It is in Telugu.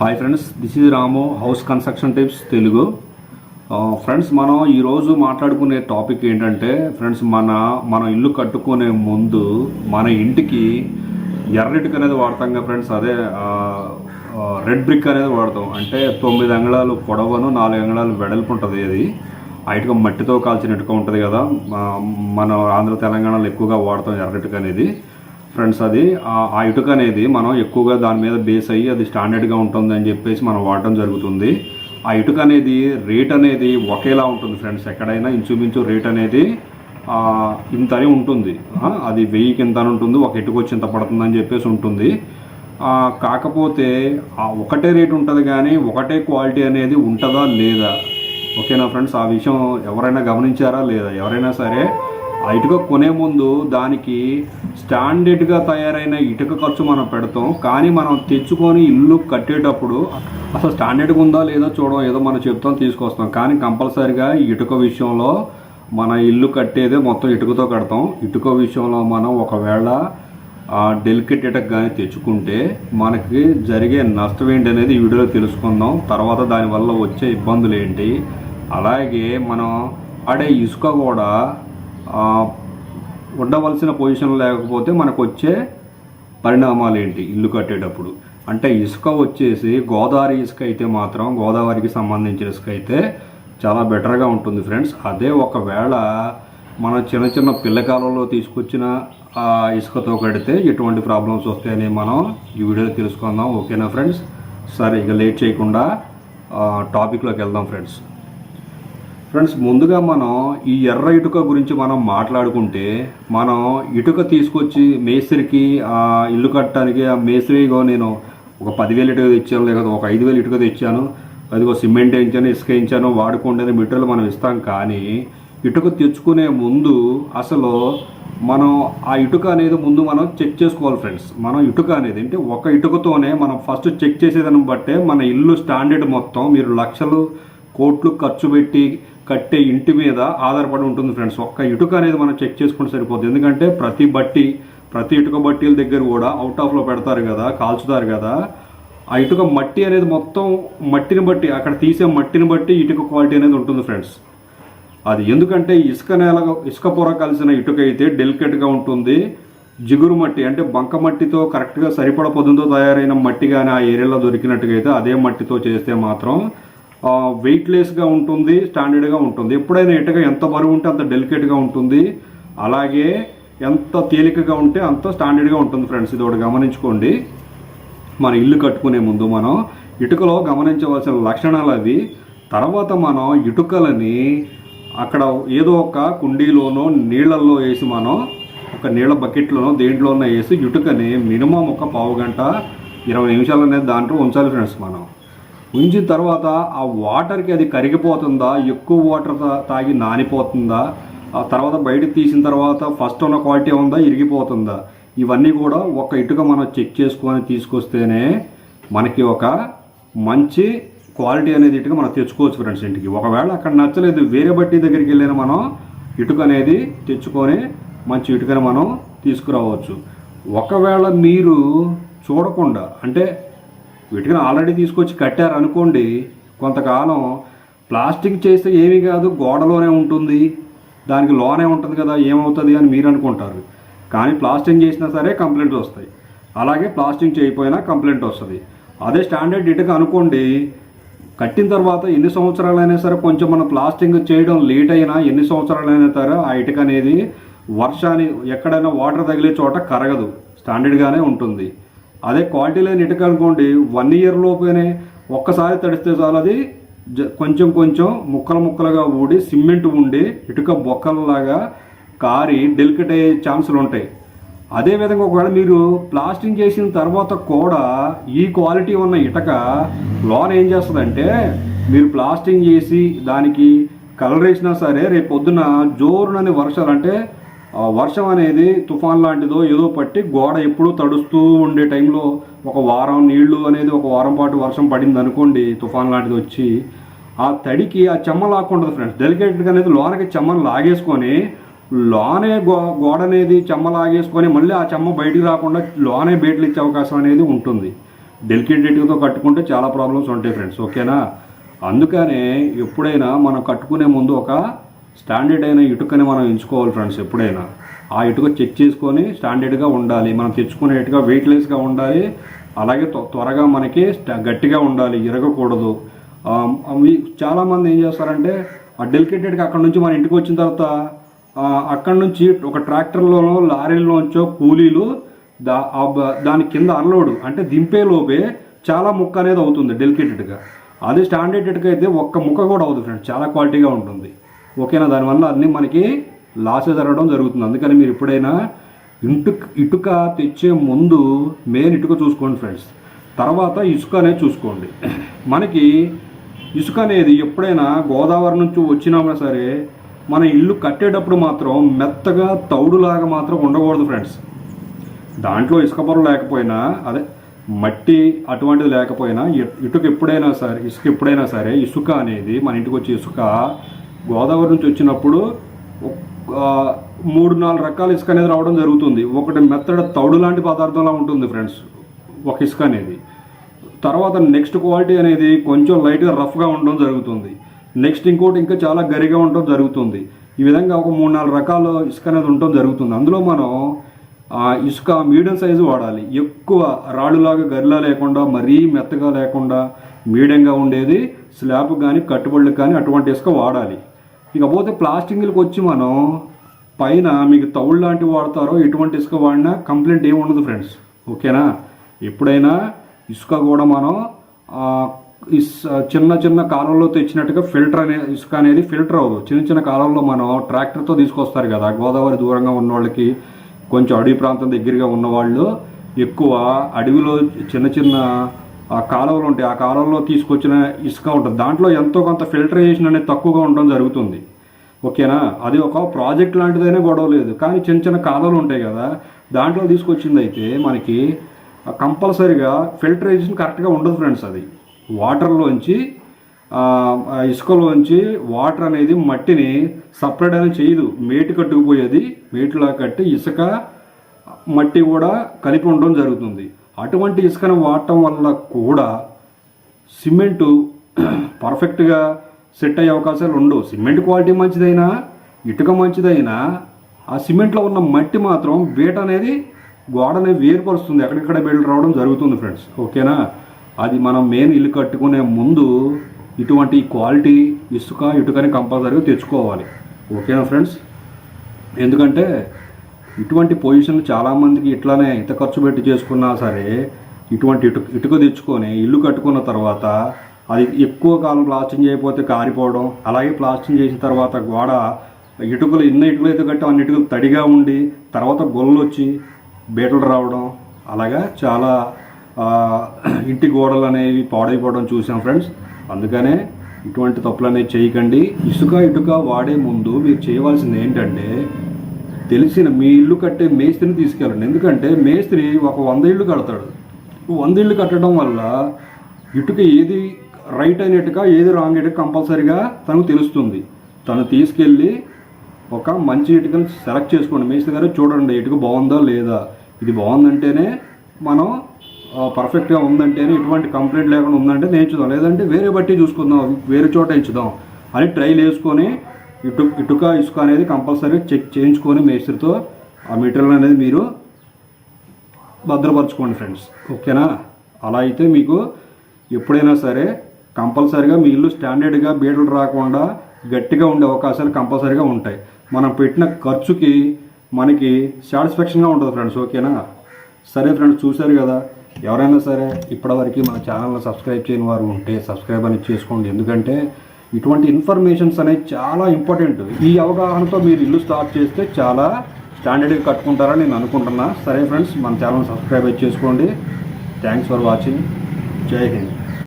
Hi friends this is Ramu house construction tips Telugu friends మనం ఈరోజు మాట్లాడుకునే టాపిక్ ఏంటంటే ఫ్రెండ్స్ మన మన ఇల్లు కట్టుకునే ముందు మన ఇంటికి ఎర్రటిక్ అనేది వాడతాం కదా ఫ్రెండ్స్ అదే రెడ్ బ్రిక్ అనేది వాడతాం. అంటే తొమ్మిది అంగుళాలు పొడవను నాలుగు అంగుళాలు వెడల్పు ఉంటుంది అది. ఆ మట్టితో కాల్చిన ఇటుక ఉంటుంది కదా. మన ఆంధ్ర తెలంగాణలో ఎక్కువగా వాడతాం ఎర్రటిక్ అనేది. ఫ్రెండ్స్ అది ఆ- ఇటుక అనేది మనం ఎక్కువగా దాని మీద బేస్ అయ్యి అది స్టాండర్డ్గా ఉంటుంది అని చెప్పేసి మనం వాడటం జరుగుతుంది. ఆ ఇటుక అనేది రేట్ అనేది ఒకేలా ఉంటుంది ఫ్రెండ్స్ ఎక్కడైనా ఇంచుమించు రేట్ అనేది ఇంతనే ఇంత అని ఉంటుంది అది వెయ్యికి ఇంత అని ఉంటుంది ఒక ఇటుక వచ్చి ఇంత పడుతుంది అని చెప్పేసి ఉంటుంది. కాకపోతే ఆ ఒకటే రేట్ ఉంటుంది కానీ ఒకటే క్వాలిటీ అనేది ఉంటుందా లేదా? ఓకేనా ఫ్రెండ్స్ ఆ విషయం ఎవరైనా గమనించారా లేదా? ఎవరైనా సరే ఆ ఇటుక కొనే ముందు దానికి స్టాండర్డ్గా తయారైన ఇటుక ఖర్చు మనం పెడతాం. కానీ మనం తెచ్చుకొని ఇల్లు కట్టేటప్పుడు అసలు స్టాండర్డ్గా ఉందా లేదా చూడడం ఏదో మనం చెప్తాం తీసుకొస్తాం. కానీ కంపల్సరిగా ఇటుక విషయంలో మన ఇల్లు కట్టేదే మొత్తం ఇటుకతో కడతాం. ఇటుక విషయంలో మనం ఒకవేళ డెలికేట్ ఇటక్ కానీ తెచ్చుకుంటే మనకి జరిగే నష్టం ఏంటి అనేది ఈ వీడియోలో తెలుసుకుందాం. తర్వాత దానివల్ల వచ్చే ఇబ్బందులు ఏంటి? అలాగే మనం ఆడే ఇసుక కూడా ఉండవలసిన పొజిషన్ లేకపోతే మనకు వచ్చే పరిణామాలు ఏంటి ఇల్లు కట్టేటప్పుడు. అంటే ఇసుక వచ్చేసి గోదావరి ఇసుక అయితే మాత్రం గోదావరికి సంబంధించిన ఇసుక అయితే చాలా బెటర్గా ఉంటుంది ఫ్రెండ్స్. అదే ఒకవేళ మన చిన్న చిన్న పిల్లకాలంలో తీసుకొచ్చిన ఆ ఇసుకతో కడితే ఎటువంటి ప్రాబ్లమ్స్ వస్తాయని మనం ఈ వీడియోలో తెలుసుకుందాం. ఓకేనా ఫ్రెండ్స్? సరే ఇక లేట్ చేయకుండా టాపిక్లోకి వెళ్దాం ఫ్రెండ్స్. ఫ్రెండ్స్ ముందుగా మనం ఈ ఎర్ర ఇటుక గురించి మనం మాట్లాడుకుంటే మనం ఇటుక తీసుకొచ్చి మేస్త్రికి ఆ ఇల్లు కట్టడానికి ఆ మేస్త్రిగో నేను ఒక పదివేలు ఇటుక తెచ్చాను లేకపోతే ఒక ఐదు వేలు ఇటుక తెచ్చాను అదిగో సిమెంట్ వేయించాను ఇసుక వేయించాను వాడుకోండి మెటీరియల్ మనం ఇస్తాం. కానీ ఇటుక తెచ్చుకునే ముందు అసలు మనం ఆ ఇటుక అనేది ముందు మనం చెక్ చేసుకోవాలి ఫ్రెండ్స్ మనం ఇటుక అనేది అంటే ఒక ఇటుకతోనే మనం ఫస్ట్ చెక్ చేసేదాన్ని బట్టే మన ఇల్లు స్టాండర్డ్ మొత్తం మీరు లక్షలు కోట్లు ఖర్చు పెట్టి కట్టే ఇంటి మీద ఆధారపడి ఉంటుంది ఫ్రెండ్స్. ఒక్క ఇటుక అనేది మనం చెక్ చేసుకుంటే సరిపోతుంది ఎందుకంటే ప్రతి బట్టి ప్రతి ఇటుక బట్టీల దగ్గర కూడా అవుట్ ఆఫ్లో పెడతారు కదా కాల్చుతారు కదా. ఆ ఇటుక మట్టి అనేది మొత్తం మట్టిని బట్టి అక్కడ తీసే మట్టిని బట్టి ఇటుక క్వాలిటీ అనేది ఉంటుంది ఫ్రెండ్స్. అది ఎందుకంటే ఇసుక నేల ఇసుక పొర కలిసిన ఇటుక అయితే డెలికేట్గా ఉంటుంది. జిగురు మట్టి అంటే బంక మట్టితో కరెక్ట్గా సరిపడ పొద్దుతో తయారైన మట్టి కానీ ఆ ఏరియాలో దొరికినట్టుగా అయితే అదే మట్టితో చేస్తే మాత్రం వెయిట్లెస్గా ఉంటుంది స్టాండర్డ్గా ఉంటుంది. ఎప్పుడైనా ఇటుక ఎంత బరువు ఉంటే అంత డెలికేట్గా ఉంటుంది. అలాగే ఎంత తేలికగా ఉంటే అంత స్టాండర్డ్గా ఉంటుంది ఫ్రెండ్స్ ఇది ఒకటి గమనించుకోండి. మన ఇల్లు కట్టుకునే ముందు మనం ఇటుకలో గమనించవలసిన లక్షణాలు అవి. తర్వాత మనం ఇటుకలని అక్కడ ఏదో ఒక కుండీలోనో నీళ్ళల్లో వేసి మనం ఒక నీళ్ళ బకెట్లోనో దేంట్లోనో వేసి ఇటుకని మినిమం ఒక పావు గంట ఇరవై నిమిషాలు అనేది దాంట్లో ఉంచాలి ఫ్రెండ్స్ మనం. ఉంచిన తర్వాత ఆ వాటర్కి అది కరిగిపోతుందా? ఎక్కువ వాటర్ తాగి నానిపోతుందా? ఆ తర్వాత బయటకు తీసిన తర్వాత ఫస్ట్ ఉన్న క్వాలిటీ ఉందా? ఇరిగిపోతుందా? ఇవన్నీ కూడా ఒక ఇటుక మనం చెక్ చేసుకొని తీసుకొస్తేనే మనకి ఒక మంచి క్వాలిటీ అనేది ఇటుక మనం తెచ్చుకోవచ్చు ఫ్రెండ్స్ ఇంటికి. ఒకవేళ అక్కడ నచ్చలేదు వేరే బట్టి దగ్గరికి వెళ్ళిన మనం ఇటుక అనేది తెచ్చుకొని మంచి ఇటుకని మనం తీసుకురావచ్చు. ఒకవేళ మీరు చూడకుండా అంటే వీటిని ఆల్రెడీ తీసుకొచ్చి కట్టారు అనుకోండి కొంతకాలం ప్లాస్టిక్ చేస్తే ఏమీ కాదు గోడలోనే ఉంటుంది దానికి లోనే ఉంటుంది కదా ఏమవుతుంది అని మీరు అనుకుంటారు. కానీ ప్లాస్టింగ్ చేసినా సరే కంప్లైంట్స్ వస్తాయి. అలాగే ప్లాస్టింగ్ చేయకపోయినా కంప్లైంట్ వస్తుంది. అదే స్టాండర్డ్ ఇటుక అనుకోండి కట్టిన తర్వాత ఎన్ని సంవత్సరాలైనా సరే కొంచెం మనం ప్లాస్టింగ్ చేయడం లేట్ అయినా ఎన్ని సంవత్సరాలైనా సరే ఆ ఇటుక అనేది వర్షాన్ని ఎక్కడైనా వాటర్ తగిలే చోట కరగదు. స్టాండర్డ్గానే ఉంటుంది. అదే క్వాలిటీ లేని ఇటుక అనుకోండి వన్ ఇయర్ లోపునే ఒక్కసారి తడిస్తే చాలు అది జ- కొంచెం కొంచెం ముక్కలు ముక్కలుగా ఊడి సిమెంట్ ఉండి ఇటుక బొక్కలలాగా కారి డెలికేట్ అయ్యే ఛాన్సులు ఉంటాయి. అదేవిధంగా ఒకవేళ మీరు ప్లాస్టింగ్ చేసిన తర్వాత కూడా ఈ క్వాలిటీ ఉన్న ఇటక లోన్ ఏం చేస్తుందంటే మీరు ప్లాస్టింగ్ చేసి దానికి కలర్ వేసినా సరే రేపు పొద్దున జోరునని వర్షాలు అంటే వర్షం అనేది తుఫాన్ లాంటిదో ఏదో పట్టి గోడ ఎప్పుడూ తడుస్తూ ఉండే టైంలో ఒక వారం నీళ్ళు అనేది ఒక వారం పాటు వర్షం పడింది అనుకోండి తుఫాన్ లాంటిది వచ్చి ఆ తడికి ఆ చెమ్మ లాక్కుంటుంది ఫ్రెండ్స్ డెలికేట్గా అనేది లోనకి చెమ్మను లాగేసుకొని లోనే గో గోడ అనేది చెమ్మ లాగేసుకొని మళ్ళీ ఆ చెమ్మ బయటికి రాకుండా లోనే బేట్లు ఇచ్చే అవకాశం అనేది ఉంటుంది. డెలికేట్ కట్టుకుంటే చాలా ప్రాబ్లమ్స్ ఉంటాయి ఫ్రెండ్స్ ఓకేనా అందుకనే ఎప్పుడైనా మనం కట్టుకునే ముందు ఒక స్టాండర్డ్ అయిన ఇటుకని మనం ఎంచుకోవాలి ఫ్రెండ్స్ ఎప్పుడైనా. ఆ ఇటుక చెక్ చేసుకొని స్టాండర్డ్గా ఉండాలి. మనం తెచ్చుకునే ఇటుక వెయిట్లెస్గా ఉండాలి. అలాగే త్వ- త్వరగా మనకి గట్టిగా ఉండాలి. ఇరగకూడదు. అవి చాలామంది ఏం చేస్తారంటే ఆ డెలికేటెడ్గా అక్కడ నుంచి మన ఇంటికి వచ్చిన తర్వాత అక్కడి అక్కడ నుంచి ఒక ట్రాక్టర్లోనో లారీలోంచో కూలీలు దా దాని కింద అన్లోడ్ అంటే దింపే లోపే చాలా ముక్క అనేది అవుతుంది డెలికేటెడ్గా అదే స్టాండర్డ్ ఇటుక అయితే ఒక్క ముక్క కూడా అవుతుంది ఫ్రెండ్స్ చాలా క్వాలిటీగా ఉంటుంది. ఓకేనా? దానివల్ల అన్నీ మనకి లాసే జరగడం జరుగుతుంది. అందుకని మీరు ఎప్పుడైనా ఇంటుక ఇటుక తెచ్చే ముందు మెయిన్ ఇటుక చూసుకోండి ఫ్రెండ్స్ తర్వాత ఇసుక అనేది చూసుకోండి. మనకి ఇసుక అనేది ఎప్పుడైనా గోదావరి నుంచి వచ్చినా సరే మన ఇల్లు కట్టేటప్పుడు మాత్రం మెత్తగా తౌడులాగా మాత్రం ఉండకూడదు ఫ్రెండ్స్ దాంట్లో ఇసుక పొర లేకపోయినా అదే మట్టి అటువంటిది లేకపోయినా ఇటుక ఎప్పుడైనా సరే ఇసుక ఎప్పుడైనా సరే ఇసుక అనేది మన ఇంటికి వచ్చే ఇసుక గోదావరి నుంచి వచ్చినప్పుడు మూడు నాలుగు రకాల ఇసుక అనేది రావడం జరుగుతుంది. ఒకటి మెత్తడ తౌడు లాంటి పదార్థంలా ఉంటుంది ఫ్రెండ్స్ ఒక ఇసుక అనేది. తర్వాత నెక్స్ట్ క్వాలిటీ అనేది కొంచెం లైట్గా రఫ్గా ఉండడం జరుగుతుంది. నెక్స్ట్ ఇంకోటి ఇంకా చాలా గరిగా ఉండడం జరుగుతుంది. ఈ విధంగా ఒక మూడు నాలుగు రకాల ఇసుక అనేది ఉండటం జరుగుతుంది. అందులో మనం ఆ ఇసుక మీడియం సైజు వాడాలి. ఎక్కువ రాళ్ళులాగా గరిలా లేకుండా మరీ మెత్తగా లేకుండా మీడియంగా ఉండేది స్లాబ్ కానీ కట్టుబడులు కానీ అటువంటి ఇసుక వాడాలి. ఇకపోతే ప్లాస్టింగ్లకు వచ్చి మనం పైన మీకు తవుళ్ళు లాంటివి వాడతారో ఎటువంటి ఇసుక వాడినా కంప్లైంట్ ఏమి ఉండదు ఫ్రెండ్స్. ఓకేనా? ఎప్పుడైనా ఇసుక కూడా మనం ఇస్ చిన్న చిన్న కాలంలో తెచ్చినట్టుగా ఫిల్టర్ అనే ఇసుక అనేది ఫిల్టర్ అవ్వదు. చిన్న చిన్న కాలంలో మనం ట్రాక్టర్తో తీసుకొస్తారు కదా గోదావరి దూరంగా ఉన్న వాళ్ళకి కొంచెం అడవి ప్రాంతం దగ్గరగా ఉన్నవాళ్ళు ఎక్కువ అడవిలో చిన్న చిన్న ఆ కాలువలు ఉంటాయి. ఆ కాలువలో తీసుకొచ్చిన ఇసుక ఉంటుంది. దాంట్లో ఎంతో కొంత ఫిల్టరైజేషన్ అనేది తక్కువగా ఉండడం జరుగుతుంది. ఓకేనా? అది ఒక ప్రాజెక్ట్ లాంటిదైనా గొడవ లేదు. కానీ చిన్న చిన్న కాలువలు ఉంటాయి కదా దాంట్లో తీసుకొచ్చింది అయితే మనకి కంపల్సరీగా ఫిల్టరైజేషన్ కరెక్ట్గా ఉండదు ఫ్రెండ్స్ అది. వాటర్లోంచి ఆ, ఇసుకలోంచి వాటర్ అనేది మట్టిని సపరేట్ అనేది చేయదు. మేటు కట్టుకుపోయేది. మేటులా కట్టి ఇసుక మట్టి కూడా కలిపి ఉండడం జరుగుతుంది. అటువంటి ఇసుకను వాడటం వల్ల కూడా సిమెంటు పర్ఫెక్ట్గా సెట్ అయ్యే అవకాశాలు ఉండవు. సిమెంట్ క్వాలిటీ మంచిదైనా ఇటుక మంచిదైనా ఆ సిమెంట్లో ఉన్న మట్టి మాత్రం బీట అనేది గోడని వేరుపరుస్తుంది. ఎక్కడెక్కడ బిల్డ్ రావడం జరుగుతుంది ఫ్రెండ్స్. ఓకేనా? అది మనం మెయిన్ ఇల్లు కట్టుకునే ముందు ఇటువంటి క్వాలిటీ ఇసుక ఇటుకని కంపల్సరీగా తెచ్చుకోవాలి. ఓకేనా ఫ్రెండ్స్? ఎందుకంటే ఇటువంటి పొజిషన్లు చాలామందికి ఇట్లానే ఇంత ఖర్చు పెట్టి చేసుకున్నా సరే ఇటువంటి ఇటుక ఇటుక తెచ్చుకొని ఇల్లు కట్టుకున్న తర్వాత అది ఎక్కువ కాలం ప్లాస్టింగ్ చేయకపోతే కారిపోవడం అలాగే ప్లాస్టింగ్ చేసిన తర్వాత గోడ ఇటుకలు ఎన్ని ఇటుకలు అయితే కట్టి అన్ని ఇటుకలు తడిగా ఉండి తర్వాత గొల్లలు వచ్చి బీటలు రావడం అలాగా చాలా ఇంటి గోడలు అనేవి పాడైపోవడం చూసాం ఫ్రెండ్స్ అందుకనే ఇటువంటి తప్పులు అనేవి చేయకండి. ఇసుక ఇటుక వాడే ముందు మీరు చేయవలసింది ఏంటంటే తెలిసిన మీ ఇల్లు కట్టే మేస్త్రిని తీసుకెళ్ళండి. ఎందుకంటే మేస్త్రి ఒక వంద ఇల్లు కడతాడు. వంద ఇల్లు కట్టడం వల్ల ఇటుక ఏది రైట్ అయినట్టుగా ఏది రాంగ్ ఇటుక కంపల్సరీగా తనకు తెలుస్తుంది. తను తీసుకెళ్ళి ఒక మంచి ఇటుకను సెలెక్ట్ చేసుకోండి. మేస్త్రి గారు చూడండి ఇటుక బాగుందా లేదా? ఇది బాగుందంటేనే మనం పర్ఫెక్ట్గా ఉందంటేనే ఎటువంటి కంప్లైంట్ లేకుండా ఉందంటే నేర్చుదాం. లేదంటే వేరే బట్టి చూసుకుందాం వేరే చోట ఇచ్చుదాం అని ట్రైల్ వేసుకొని ఇటు ఇటుక ఇసుక అనేది కంపల్సరీ చెక్ చేయించుకొని మేస్త్రితో ఆ మెటీరియల్ అనేది మీరు భద్రపరచుకోండి ఫ్రెండ్స్. ఓకేనా? అలా అయితే మీకు ఎప్పుడైనా సరే కంపల్సరీగా మీ ఇల్లు స్టాండర్డ్గా బీటలు రాకుండా గట్టిగా ఉండే అవకాశాలు కంపల్సరీగా ఉంటాయి. మనం పెట్టిన ఖర్చుకి మనకి సాటిస్ఫాక్షన్గా ఉంటుంది ఫ్రెండ్స్. ఓకేనా? సరే ఫ్రెండ్స్ చూశారు కదా? ఎవరైనా సరే ఇప్పటివరకు మన ఛానల్ని సబ్స్క్రైబ్ చేయని వారు ఉంటే సబ్స్క్రైబ్ అనేది చేసుకోండి. ఎందుకంటే ఇటువంటి ఇన్ఫర్మేషన్స్ అనేవి చాలా ఇంపార్టెంట్. ఈ అవగాహనతో మీరు ఇల్లు స్టార్ట్ చేస్తే చాలా స్టాండర్డ్గా కట్టుకుంటారని నేను అనుకుంటున్నా. సరే ఫ్రెండ్స్ మన ఛానల్ సబ్స్క్రైబ్ చేసుకోండి. Thanks for watching. Jai Hind.